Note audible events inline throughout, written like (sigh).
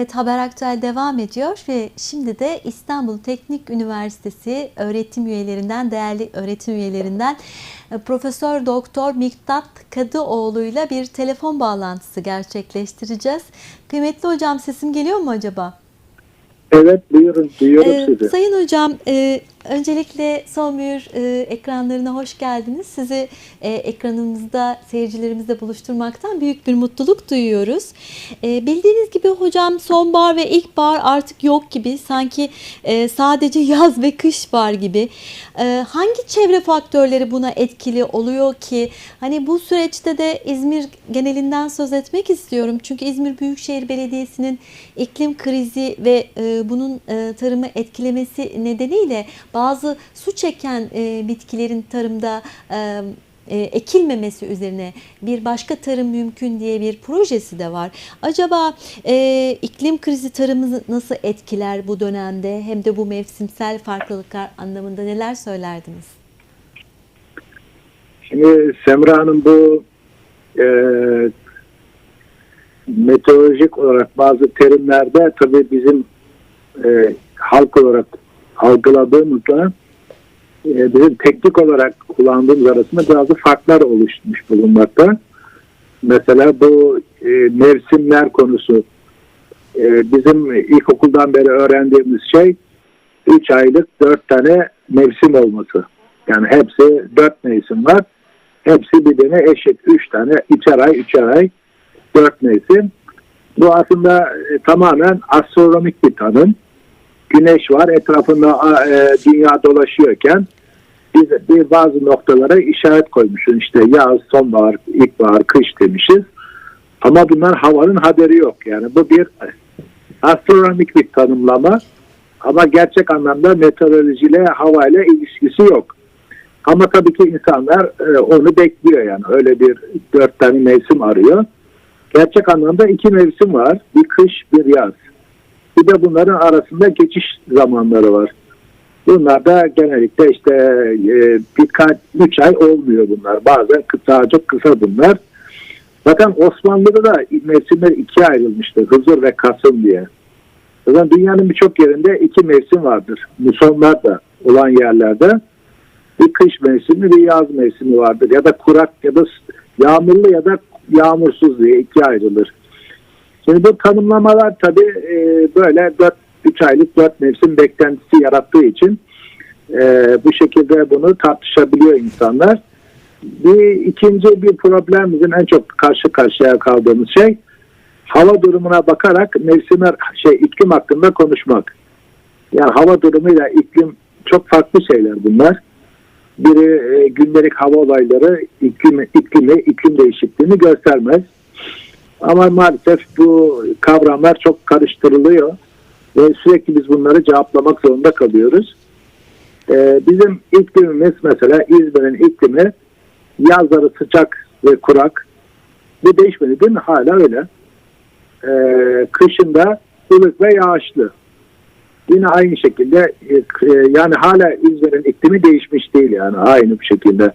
Evet Haber Aktüel devam ediyor ve şimdi de İstanbul Teknik Üniversitesi öğretim üyelerinden, değerli öğretim üyelerinden e, Profesör Doktor Miktat Kadıoğlu ile bir telefon bağlantısı gerçekleştireceğiz. Kıymetli hocam sesim geliyor mu acaba? Evet buyurun duyuyorum Ee, sizi. Sayın hocam, e, öncelikle son e, ekranlarına hoş geldiniz. Sizi e, ekranımızda seyircilerimizle buluşturmaktan büyük bir mutluluk duyuyoruz. E, bildiğiniz gibi hocam sonbahar ve ilkbahar artık yok gibi. Sanki e, sadece (laughs) yaz ve kış var gibi. E, hangi çevre faktörleri buna etkili oluyor ki? Hani bu süreçte de İzmir genelinden söz etmek istiyorum. Çünkü İzmir Büyükşehir Belediyesi'nin iklim krizi ve e, bunun e, tarımı etkilemesi nedeniyle bazı su çeken e, bitkilerin tarımda e, e, ekilmemesi üzerine bir başka tarım mümkün diye bir projesi de var. Acaba e, iklim krizi tarımı nasıl etkiler bu dönemde hem de bu mevsimsel farklılıklar anlamında neler söylerdiniz? Şimdi Semra Hanım bu e, meteorolojik olarak bazı terimlerde tabii bizim e, halk olarak algıladığımızda e, bizim teknik olarak kullandığımız arasında bazı farklar oluşmuş bulunmakta. Mesela bu e, mevsimler konusu e, bizim ilkokuldan beri öğrendiğimiz şey 3 aylık 4 tane mevsim olması. Yani hepsi 4 mevsim var. Hepsi birbirine eşit. 3 tane, üçer ay, üçer ay, 4 mevsim. Bu aslında e, tamamen astronomik bir tanım. Güneş var etrafında e, dünya dolaşıyorken biz bir bazı noktalara işaret koymuşuz. İşte yaz, sonbahar, ilkbahar, kış demişiz. Ama bunlar havanın haberi yok. Yani bu bir astronomik bir tanımlama. Ama gerçek anlamda meteorolojiyle, havayla ilişkisi yok. Ama tabii ki insanlar e, onu bekliyor yani. Öyle bir dört tane mevsim arıyor. Gerçek anlamda iki mevsim var. Bir kış, bir yaz. Bir de bunların arasında geçiş zamanları var. Bunlar da genellikle işte e, birkaç, üç ay olmuyor bunlar. Bazen kısa, çok kısa bunlar. Zaten Osmanlı'da da mevsimler ikiye ayrılmıştır. Hızır ve Kasım diye. Zaten dünyanın birçok yerinde iki mevsim vardır. Musonlar da olan yerlerde bir kış mevsimi bir yaz mevsimi vardır. Ya da kurak ya da yağmurlu ya da yağmursuz diye ikiye ayrılır. Şimdi bu tanımlamalar tabii e, böyle 4 3 aylık 4 mevsim beklentisi yarattığı için e, bu şekilde bunu tartışabiliyor insanlar. Bir ikinci bir problem en çok karşı karşıya kaldığımız şey hava durumuna bakarak mevsimler şey iklim hakkında konuşmak. Yani hava durumuyla iklim çok farklı şeyler bunlar. Biri e, gündelik hava olayları iklim, iklimi, iklim değişikliğini göstermez. Ama maalesef bu kavramlar çok karıştırılıyor ve sürekli biz bunları cevaplamak zorunda kalıyoruz. Ee, bizim iklimimiz mesela İzmir'in iklimi yazları sıcak ve kurak. Bu değişmedi değil mi? Hala öyle. Ee, kışında ılık ve yağışlı. Yine aynı şekilde e, yani hala İzmir'in iklimi değişmiş değil yani aynı bir şekilde.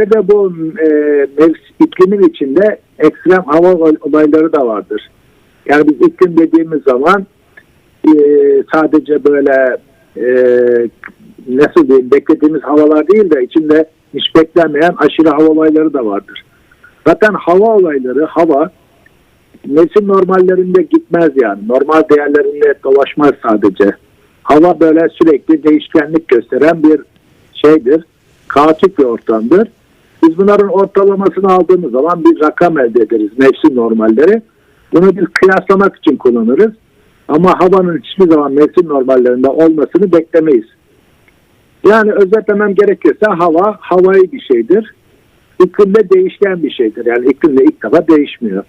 Ve de bu e, iklimin içinde ekstrem hava olayları da vardır. Yani biz iklim dediğimiz zaman e, sadece böyle e, nasıl diyeyim beklediğimiz havalar değil de içinde hiç beklenmeyen aşırı hava olayları da vardır. Zaten hava olayları, hava mevsim normallerinde gitmez yani. Normal değerlerinde dolaşmaz sadece. Hava böyle sürekli değişkenlik gösteren bir şeydir. Kaotik bir ortamdır. Biz bunların ortalamasını aldığımız zaman bir rakam elde ederiz mevsim normalleri. Bunu biz kıyaslamak için kullanırız. Ama havanın hiçbir zaman mevsim normallerinde olmasını beklemeyiz. Yani özetlemem gerekirse hava havai bir şeydir. İklim de değişken bir şeydir. Yani iklim de ilk defa değişmiyor.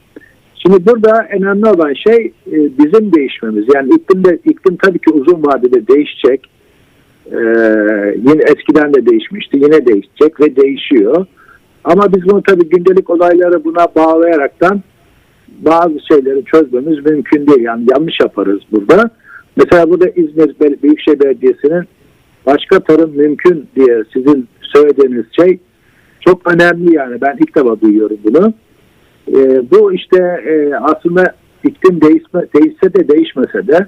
Şimdi burada önemli olan şey e, bizim değişmemiz. Yani iklim de iklim tabii ki uzun vadede değişecek. Ee, yine eskiden de değişmişti. Yine değişecek ve değişiyor. Ama biz bunu tabii gündelik olayları buna bağlayaraktan bazı şeyleri çözmemiz mümkün değil. Yani yanlış yaparız burada. Mesela burada İzmir Büyükşehir Belediyesi'nin başka tarım mümkün diye sizin söylediğiniz şey çok önemli yani. Ben ilk defa duyuyorum bunu. E, bu işte e, aslında iklim değişme, değişse de değişmese de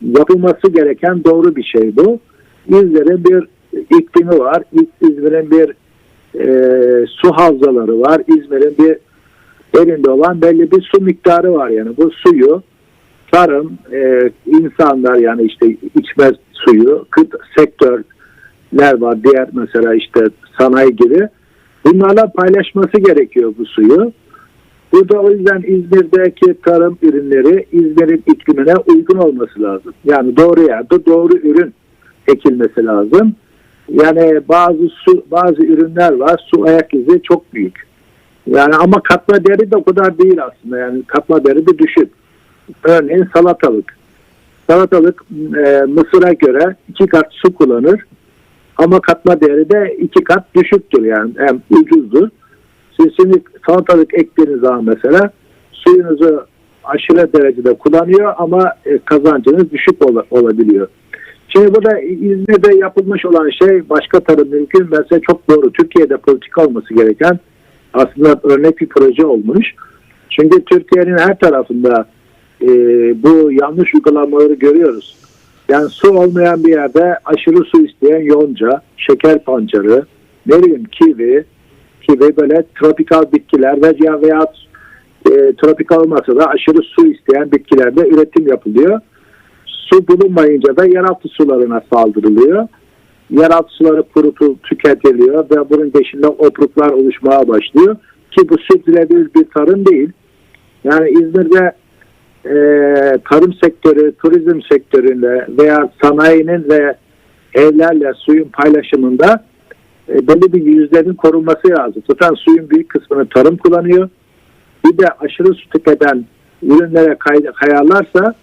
yapılması gereken doğru bir şey bu. İzmir'in bir iklimi var. İz- İzmir'in bir e, su havzaları var. İzmir'in bir elinde olan belli bir su miktarı var yani. Bu suyu tarım, e, insanlar yani işte içme suyu, kıt sektörler var. Diğer mesela işte sanayi gibi. Bunlarla paylaşması gerekiyor bu suyu. Burada o yüzden İzmir'deki tarım ürünleri İzmir'in iklimine uygun olması lazım. Yani doğru yerde doğru ürün ekilmesi lazım. Yani bazı su bazı ürünler var. Su ayak izi çok büyük. Yani ama katma değeri de o kadar değil aslında. Yani katma değeri de düşük. Örneğin salatalık. Salatalık e, mısıra göre iki kat su kullanır. Ama katma değeri de iki kat düşüktür yani. Hem ucuzdur. Siz şimdi salatalık ektiğiniz zaman mesela suyunuzu aşırı derecede kullanıyor ama e, kazancınız düşük ola- olabiliyor. Şimdi burada İzmir'de yapılmış olan şey başka tarım mümkün. Mesela çok doğru. Türkiye'de politika olması gereken aslında örnek bir proje olmuş. Çünkü Türkiye'nin her tarafında e, bu yanlış uygulamaları görüyoruz. Yani su olmayan bir yerde aşırı su isteyen yonca, şeker pancarı, ne bileyim kivi, gibi böyle tropikal bitkiler ve ya veya e, tropikal olmasa da aşırı su isteyen bitkilerde üretim yapılıyor. Su bulunmayınca da yeraltı sularına saldırılıyor. Yeraltı suları kurutul, tüketiliyor ve bunun peşinde opruklar oluşmaya başlıyor. Ki bu sürdürülebilir bir tarım değil. Yani İzmir'de e, tarım sektörü, turizm sektöründe veya sanayinin ve evlerle suyun paylaşımında e, belli bir yüzlerin korunması lazım. Zaten suyun büyük kısmını tarım kullanıyor. Bir de aşırı su tüketen ürünlere kay- kayarlarsa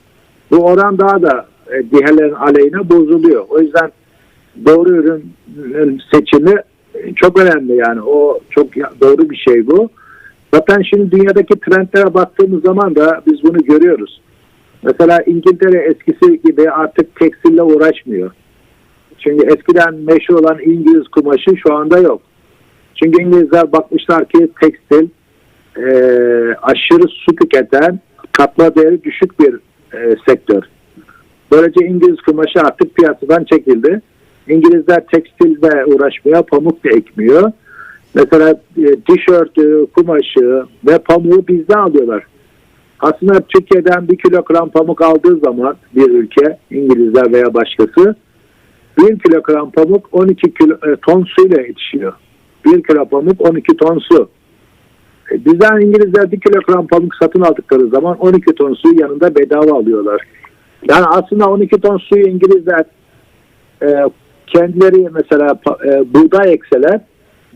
bu oran daha da e, diğerlerin aleyhine bozuluyor. O yüzden doğru ürünün seçimi e, çok önemli yani. O çok doğru bir şey bu. Zaten şimdi dünyadaki trendlere baktığımız zaman da biz bunu görüyoruz. Mesela İngiltere eskisi gibi artık tekstille uğraşmıyor. Çünkü eskiden meşhur olan İngiliz kumaşı şu anda yok. Çünkü İngilizler bakmışlar ki tekstil e, aşırı su tüketen katma değeri düşük bir e, sektör. Böylece İngiliz kumaşı artık piyasadan çekildi. İngilizler tekstilde uğraşmıyor, pamuk da ekmiyor. Mesela e, tişörtü, kumaşı ve pamuğu bizden alıyorlar. Aslında Türkiye'den bir kilogram pamuk aldığı zaman bir ülke, İngilizler veya başkası 1 kilogram pamuk 12 kilo, e, ton suyla yetişiyor. 1 kilo pamuk 12 ton su. Bizden İngilizler 1 kilogram pamuk satın aldıkları zaman 12 ton suyu yanında bedava alıyorlar. Yani aslında 12 ton suyu İngilizler e, kendileri mesela e, buğday ekseler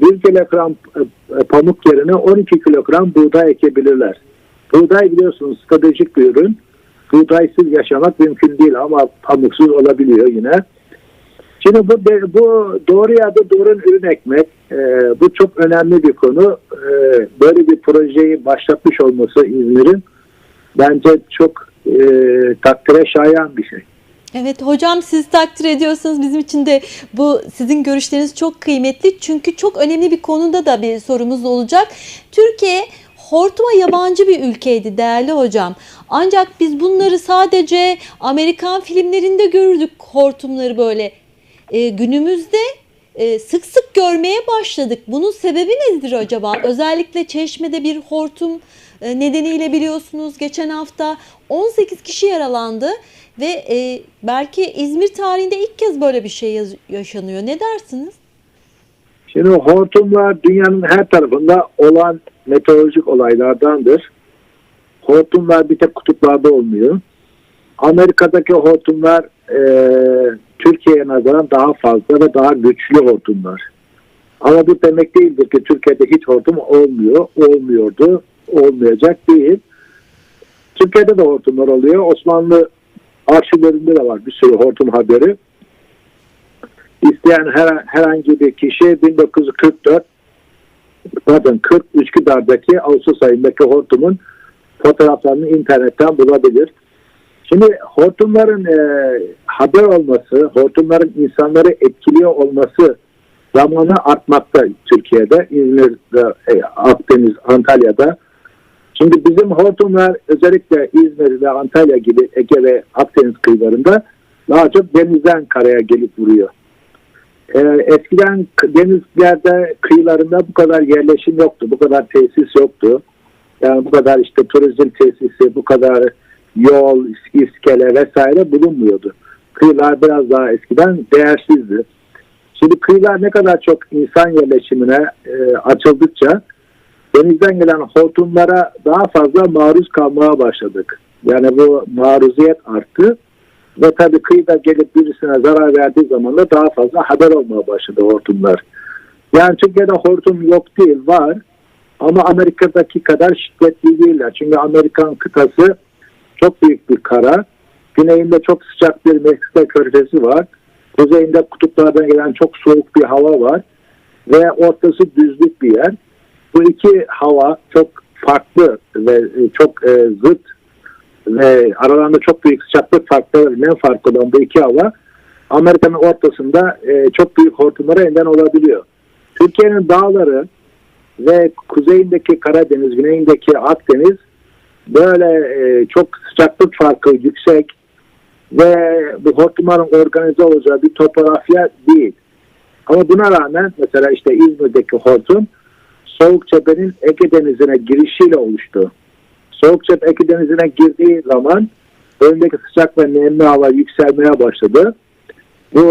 1 kilogram e, e, pamuk yerine 12 kilogram buğday ekebilirler. Buğday biliyorsunuz stratejik bir ürün. Buğdaysız yaşamak mümkün değil ama pamuksuz olabiliyor yine. Şimdi bu, bu doğru yerde doğru ürün ekmek e, bu çok önemli bir konu. E, böyle bir projeyi başlatmış olması İzmir'in bence çok e, takdire şayan bir şey. Evet hocam siz takdir ediyorsunuz. Bizim için de bu sizin görüşleriniz çok kıymetli. Çünkü çok önemli bir konuda da bir sorumuz olacak. Türkiye hortuma yabancı bir ülkeydi değerli hocam. Ancak biz bunları sadece Amerikan filmlerinde görürdük hortumları böyle. Ee, günümüzde e, sık sık görmeye başladık. Bunun sebebi nedir acaba? Özellikle Çeşme'de bir hortum e, nedeniyle biliyorsunuz geçen hafta 18 kişi yaralandı ve e, belki İzmir tarihinde ilk kez böyle bir şey yaşanıyor. Ne dersiniz? Şimdi hortumlar dünyanın her tarafında olan meteorolojik olaylardandır. Hortumlar bir tek kutuplarda olmuyor. Amerika'daki hortumlar e, Türkiye'ye nazaran daha fazla ve daha güçlü hortumlar. Ama bu demek değildir ki Türkiye'de hiç hortum olmuyor, olmuyordu, olmayacak değil. Türkiye'de de hortumlar oluyor. Osmanlı arşivlerinde de var bir sürü hortum haberi. İsteyen her, herhangi bir kişi 1944 pardon 40 Üsküdar'daki Ağustos ayındaki hortumun fotoğraflarını internetten bulabilir. Şimdi hortumların e, haber olması, hortumların insanları etkiliyor olması zamanı artmakta Türkiye'de, İzmir'de, e, Akdeniz, Antalya'da. Şimdi bizim hortumlar özellikle İzmir ve Antalya gibi Ege ve Akdeniz kıyılarında daha çok denizden karaya gelip vuruyor. Ee, eskiden denizlerde kıyılarında bu kadar yerleşim yoktu, bu kadar tesis yoktu. Yani bu kadar işte turizm tesisi, bu kadar yol, is- iskele vesaire bulunmuyordu. Kıyılar biraz daha eskiden değersizdi. Şimdi kıyılar ne kadar çok insan yerleşimine e, açıldıkça denizden gelen hortumlara daha fazla maruz kalmaya başladık. Yani bu maruziyet arttı ve tabii kıyıda gelip birisine zarar verdiği zaman da daha fazla haber olmaya başladı hortumlar. Yani Türkiye'de hortum yok değil var ama Amerika'daki kadar şiddetli değiller. Çünkü Amerikan kıtası çok büyük bir kara. Güneyinde çok sıcak bir Meksika körfezi var. Kuzeyinde kutuplardan gelen çok soğuk bir hava var. Ve ortası düzlük bir yer. Bu iki hava çok farklı ve e, çok e, zıt ve aralarında çok büyük sıcaklık farkları, nem farkı olan bu iki hava Amerika'nın ortasında e, çok büyük hortumlara neden olabiliyor. Türkiye'nin dağları ve kuzeyindeki Karadeniz, güneyindeki Akdeniz böyle e, çok sıcaklık farkı yüksek ve bu hortumların organize olacağı bir topografya değil. Ama buna rağmen mesela işte İzmir'deki hortum Soğuk Cephe'nin Ege Denizi'ne girişiyle oluştu. Soğuk Cephe Ege Denizi'ne girdiği zaman önündeki sıcak ve nemli hava yükselmeye başladı. Bu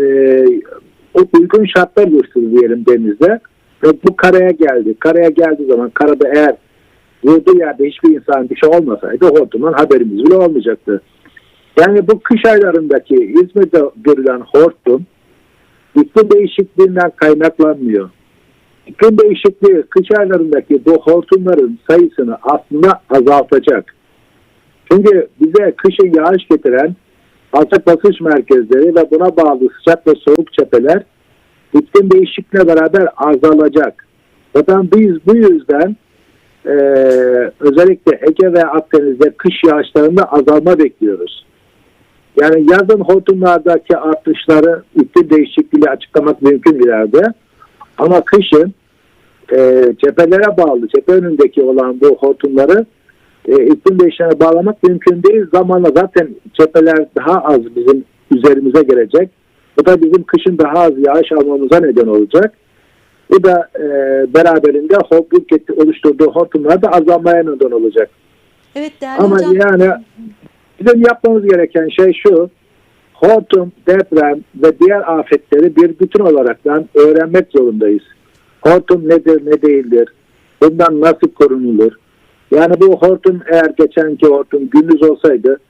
e, o uygun şartlar oluşturdu diyelim denizde ve bu karaya geldi. Karaya geldiği zaman karada eğer vurduğu yerde hiçbir insan bir şey olmasaydı hortumun haberimiz bile olmayacaktı. Yani bu kış aylarındaki İzmir'de görülen hortum iklim değişikliğinden kaynaklanmıyor. İklim değişikliği kış aylarındaki bu hortumların sayısını aslında azaltacak. Çünkü bize kışın yağış getiren alçak basınç merkezleri ve buna bağlı sıcak ve soğuk cepheler iklim değişikliğine beraber azalacak. Zaten biz bu yüzden e, özellikle Ege ve Akdeniz'de kış yağışlarında azalma bekliyoruz. Yani yazın hortumlardaki artışları iklim değişikliğiyle açıklamak mümkün ileride. Ama kışın e, cephelere bağlı, cephe önündeki olan bu hortumları e, iklim değişikliğine bağlamak mümkün değil. Zamanla zaten cepheler daha az bizim üzerimize gelecek. Bu da bizim kışın daha az yağış almamıza neden olacak. Bu da e, beraberinde hopluk oluşturduğu hortumlar da azalmaya neden olacak. Evet değerli Ama hocam. yani bizim yapmamız gereken şey şu. Hortum, deprem ve diğer afetleri bir bütün olaraktan öğrenmek zorundayız. Hortum nedir, ne değildir? Bundan nasıl korunulur? Yani bu hortum eğer geçenki hortum gündüz olsaydı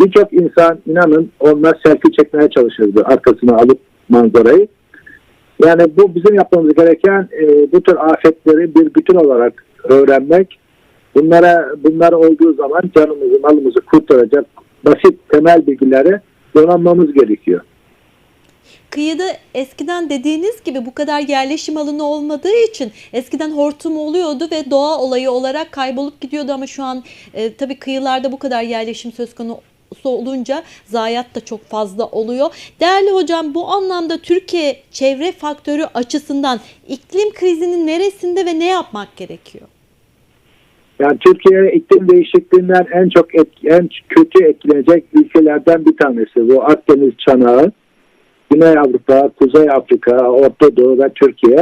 birçok insan inanın onunla selfie çekmeye çalışırdı arkasına alıp manzarayı. Yani bu bizim yapmamız gereken e, bu tür afetleri bir bütün olarak öğrenmek. Bunlara bunlar olduğu zaman canımızı malımızı kurtaracak basit temel bilgileri donanmamız gerekiyor. Kıyıda eskiden dediğiniz gibi bu kadar yerleşim alanı olmadığı için eskiden hortum oluyordu ve doğa olayı olarak kaybolup gidiyordu ama şu an e, tabii kıyılarda bu kadar yerleşim söz konusu olunca zayiat da çok fazla oluyor. Değerli hocam bu anlamda Türkiye çevre faktörü açısından iklim krizinin neresinde ve ne yapmak gerekiyor? Yani Türkiye iklim değişikliğinden en çok etki, en kötü etkilenecek ülkelerden bir tanesi. Bu Akdeniz çanağı, Güney Avrupa, Kuzey Afrika, Orta Doğu ve Türkiye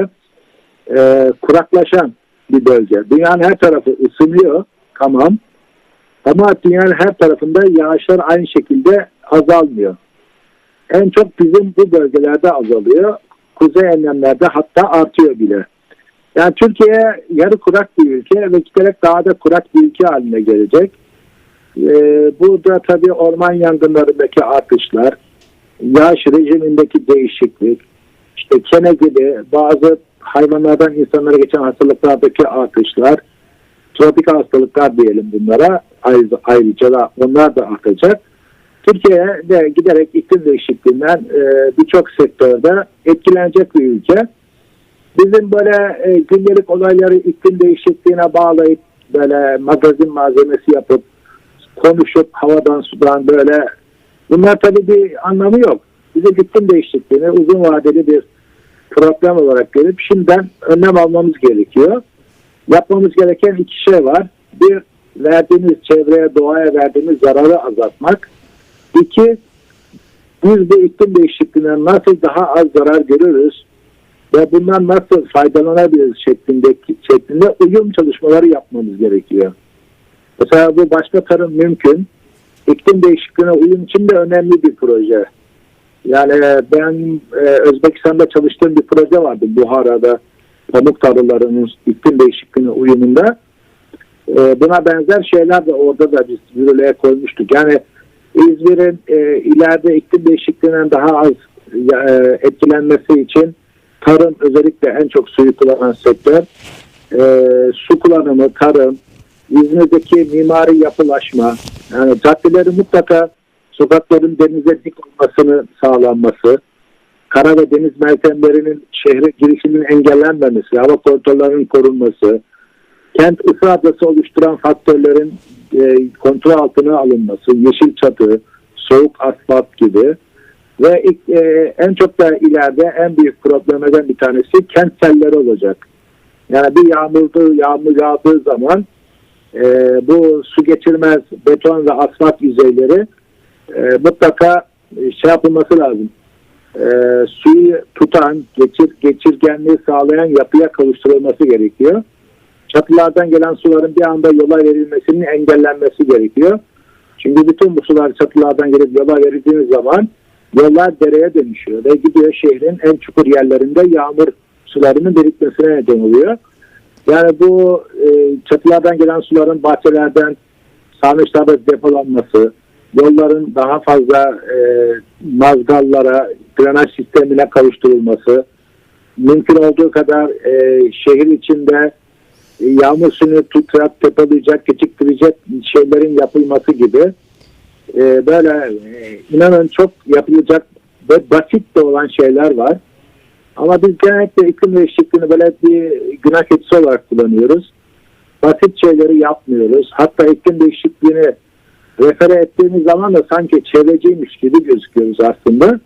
e, kuraklaşan bir bölge. Dünyanın her tarafı ısınıyor, tamam. Ama dünyanın her tarafında yağışlar aynı şekilde azalmıyor. En çok bizim bu bölgelerde azalıyor. Kuzey enlemlerde hatta artıyor bile. Yani Türkiye yarı kurak bir ülke ve giderek daha da kurak bir ülke haline gelecek. Ee, bu da tabii orman yangınlarındaki artışlar, yağış rejimindeki değişiklik, işte kene gibi bazı hayvanlardan insanlara geçen hastalıklardaki artışlar, tropik hastalıklar diyelim bunlara ayrıca, da onlar da artacak. Türkiye de giderek iklim değişikliğinden e, birçok sektörde etkilenecek bir ülke. Bizim böyle e, gündelik olayları iklim değişikliğine bağlayıp böyle magazin malzemesi yapıp konuşup havadan sudan böyle bunlar tabii bir anlamı yok. Bizim iklim değişikliğini uzun vadeli bir problem olarak görüp şimdiden önlem almamız gerekiyor. Yapmamız gereken iki şey var. bir verdiğimiz çevreye, doğaya verdiğimiz zararı azaltmak. İki, biz bu iklim değişikliğinden nasıl daha az zarar görürüz ve bundan nasıl faydalanabiliriz şeklindeki şeklinde uyum çalışmaları yapmamız gerekiyor. Mesela bu başka tarım mümkün. İklim değişikliğine uyum için de önemli bir proje. Yani ben e, Özbekistan'da çalıştığım bir proje vardı Buhara'da pamuk tarlalarının iklim değişikliğine uyumunda. E, buna benzer şeyler de orada da biz yürürlüğe koymuştuk. Yani İzmir'in e, ileride iklim değişikliğinden daha az e, etkilenmesi için tarım özellikle en çok suyu kullanan sektör e, su kullanımı, tarım, İzmir'deki mimari yapılaşma, yani caddeleri mutlaka sokakların denize dik olmasını sağlanması, kara ve deniz merkezlerinin şehre girişinin engellenmemesi, hava koridorlarının korunması, kent ısı adası oluşturan faktörlerin e, kontrol altına alınması, yeşil çatı, soğuk asfalt gibi ve ilk, e, en çok da ileride en büyük problemlerden bir tanesi kent selleri olacak. Yani bir yağmurdu, yağmur yağdığı zaman e, bu su geçirmez beton ve asfalt yüzeyleri e, mutlaka e, şey yapılması lazım. E, suyu tutan, geçir, geçirgenliği sağlayan yapıya kavuşturulması gerekiyor. Çatılardan gelen suların bir anda yola verilmesinin engellenmesi gerekiyor. Çünkü bütün bu sular çatılardan gelip yola verildiğiniz zaman yollar dereye dönüşüyor ve gidiyor şehrin en çukur yerlerinde yağmur sularının birikmesine neden oluyor. Yani bu e, çatılardan gelen suların bahçelerden sarnıçlarda depolanması, yolların daha fazla e, mazgallara, drenaj sistemine kavuşturulması, mümkün olduğu kadar e, şehir içinde yağmur suyunu tutacak, depolayacak, geciktirecek şeylerin yapılması gibi e, böyle e, inanın çok yapılacak ve basit de olan şeyler var. Ama biz genellikle iklim değişikliğini böyle bir günah keçisi olarak kullanıyoruz. Basit şeyleri yapmıyoruz. Hatta iklim değişikliğini refere ettiğimiz zaman da sanki çevreciymiş gibi gözüküyoruz aslında.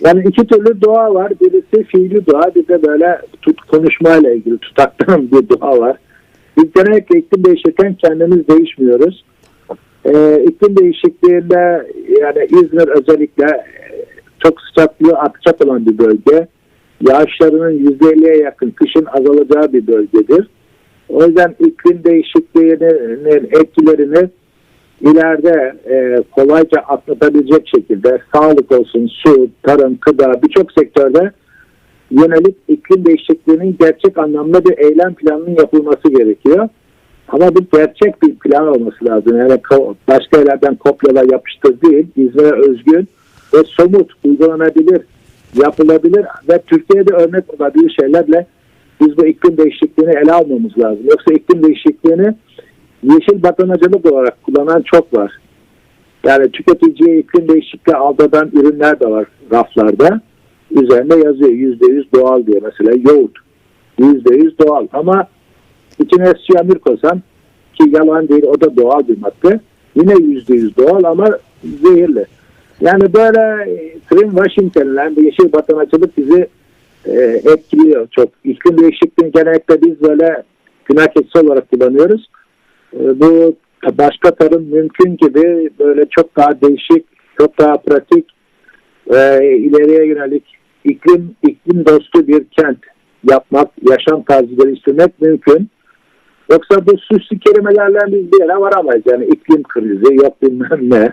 Yani iki türlü doğa var. Birisi fiili doğa, bir de böyle tut, konuşmayla ilgili tutaktan (laughs) bir doğa var. Biz genellikle iklim değişirken kendimiz değişmiyoruz. Ee, iklim değişikliğinde yani İzmir özellikle e, çok sıcaklığı artacak olan bir bölge. Yağışlarının %50'ye yakın kışın azalacağı bir bölgedir. O yüzden iklim değişikliğinin etkilerini ileride e, kolayca atlatabilecek şekilde sağlık olsun, su, tarım, gıda birçok sektörde yönelik iklim değişikliğinin gerçek anlamda bir eylem planının yapılması gerekiyor. Ama bu gerçek bir plan olması lazım. Yani başka yerlerden kopyala yapıştır değil, İzmir'e özgün ve somut, uygulanabilir, yapılabilir ve Türkiye'de örnek olabilir şeylerle biz bu iklim değişikliğini ele almamız lazım. Yoksa iklim değişikliğini yeşil bakanacılık olarak kullanan çok var. Yani tüketiciye iklim değişikliği aldatan ürünler de var raflarda. Üzerinde yazıyor yüzde yüz doğal diye mesela yoğurt. Yüzde yüz doğal ama içine siyanür koysan ki yalan değil o da doğal bir madde. Yine yüzde yüz doğal ama zehirli. Yani böyle e, greenwashing denilen bir yeşil bakanacılık bizi e, etkiliyor çok. İklim değişikliğini genellikle biz böyle günah olarak kullanıyoruz. E, bu başka tarım mümkün gibi böyle çok daha değişik, çok daha pratik ve ileriye yönelik iklim iklim dostu bir kent yapmak, yaşam tarzı geliştirmek mümkün. Yoksa bu süslü kelimelerle biz bir yere varamayız. Yani iklim krizi, yok bilmem ne.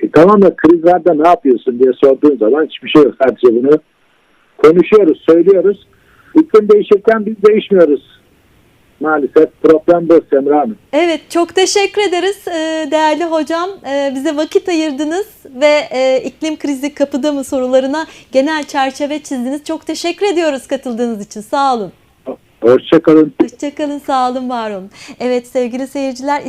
E, tamam da krizlerde ne yapıyorsun diye sorduğun zaman hiçbir şey yok. Sadece bunu konuşuyoruz, söylüyoruz. İklim değişirken biz değişmiyoruz. Maalesef problem bu Semra Hanım. Evet çok teşekkür ederiz Ee, değerli hocam. Ee, Bize vakit ayırdınız ve e, iklim krizi kapıda mı sorularına genel çerçeve çizdiniz. Çok teşekkür ediyoruz katıldığınız için. Sağ olun. Hoşçakalın. Hoşçakalın, sağ olun, var olun. Evet sevgili seyirciler